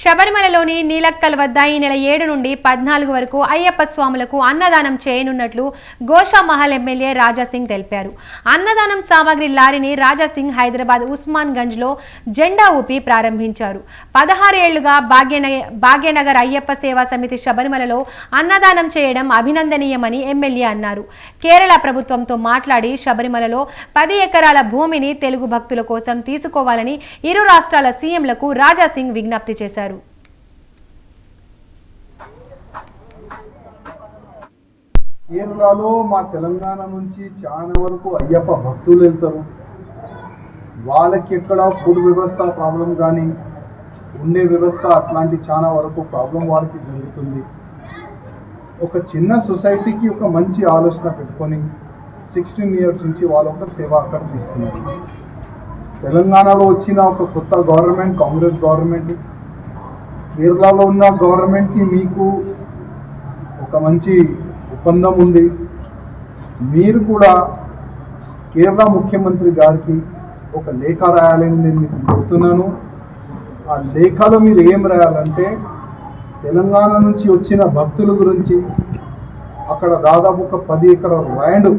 శబరిమలలోని నీలక్కల్ వద్ద ఈ నెల ఏడు నుండి పద్నాలుగు వరకు అయ్యప్ప స్వాములకు అన్నదానం చేయనున్నట్లు గోషామహల్ ఎమ్మెల్యే రాజాసింగ్ తెలిపారు. అన్నదానం సామాగ్రి లారీని రాజాసింగ్ హైదరాబాద్ ఉస్మాన్ గంజ్లో జెండా ఊపి ప్రారంభించారు. పదహారు ఏళ్ళుగా భాగ్యనగర్ భాగ్యనగర్ అయ్యప్ప సేవా సమితి శబరిమలలో అన్నదానం చేయడం అభినందనీయమని ఎమ్మెల్యే అన్నారు. కేరళ ప్రభుత్వంతో మాట్లాడి శబరిమలలో పది ఎకరాల భూమిని తెలుగు భక్తుల కోసం తీసుకోవాలని ఇరు రాష్ట్రాల సీఎంలకు రాజాసింగ్ విజ్ఞప్తి చేశారు. కేరళలో మా తెలంగాణ నుంచి చాలా వరకు అయ్యప్ప భక్తులు వెళ్తారు. వాళ్ళకి ఎక్కడ ఫుడ్ వ్యవస్థ ప్రాబ్లం కానీ ఉండే వ్యవస్థ అట్లాంటి చాలా వరకు ప్రాబ్లం వాళ్ళకి జరుగుతుంది. ఒక చిన్న సొసైటీకి ఒక మంచి ఆలోచన పెట్టుకొని సిక్స్టీన్ ఇయర్స్ నుంచి వాళ్ళ ఒక సేవ అక్కడ చేస్తున్నారు. తెలంగాణలో వచ్చిన ఒక కొత్త గవర్నమెంట్ కాంగ్రెస్ గవర్నమెంట్ కేరళలో ఉన్న గవర్నమెంట్కి మీకు ఒక మంచి ఒప్పందం ఉంది. మీరు కూడా కేరళ ముఖ్యమంత్రి గారికి ఒక లేఖ రాయాలని నేను మీకు కోరుతున్నాను. ఆ లేఖలో మీరు ఏం రాయాలంటే తెలంగాణ నుంచి వచ్చిన భక్తుల గురించి అక్కడ దాదాపు ఒక పది ఎకరాల ల్యాండ్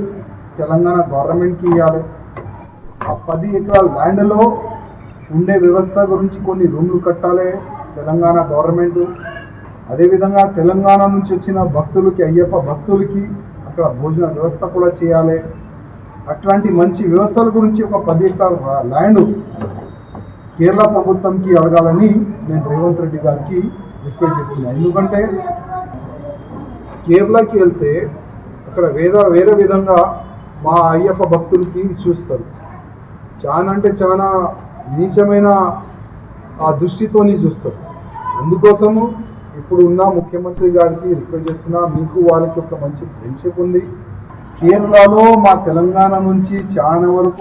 తెలంగాణ గవర్నమెంట్కి ఇవ్వాలి ఆ పది ఎకరాల ల్యాండ్లో ఉండే వ్యవస్థ గురించి కొన్ని రూమ్లు కట్టాలి తెలంగాణ గవర్నమెంట్. అదేవిధంగా తెలంగాణ నుంచి వచ్చిన భక్తులకి అయ్యప్ప భక్తులకి అక్కడ భోజన వ్యవస్థ కూడా చేయాలి. అట్లాంటి మంచి వ్యవస్థల గురించి ఒక పది ఎకరాల ల్యాండ్ కేరళ ప్రభుత్వంకి అడగాలని నేను రేవంత్ రెడ్డి గారికి రిక్వెస్ట్ చేస్తున్నాను ఎందుకంటే కేరళకి వెళ్తే అక్కడ వేద వేరే విధంగా మా అయ్యప్ప భక్తులకి చూస్తారు. చాలా అంటే చాలా నీచమైన ఆ దృష్టితోని చూస్తారు. అందుకోసము ఇప్పుడు ఉన్న ముఖ్యమంత్రి గారికి రిక్వెస్ట్ చేస్తున్నా మీకు వాళ్ళకి ఒక మంచి ఫ్రెండ్షిప్ ఉంది. కేరళలో మా తెలంగాణ నుంచి చాలా వరకు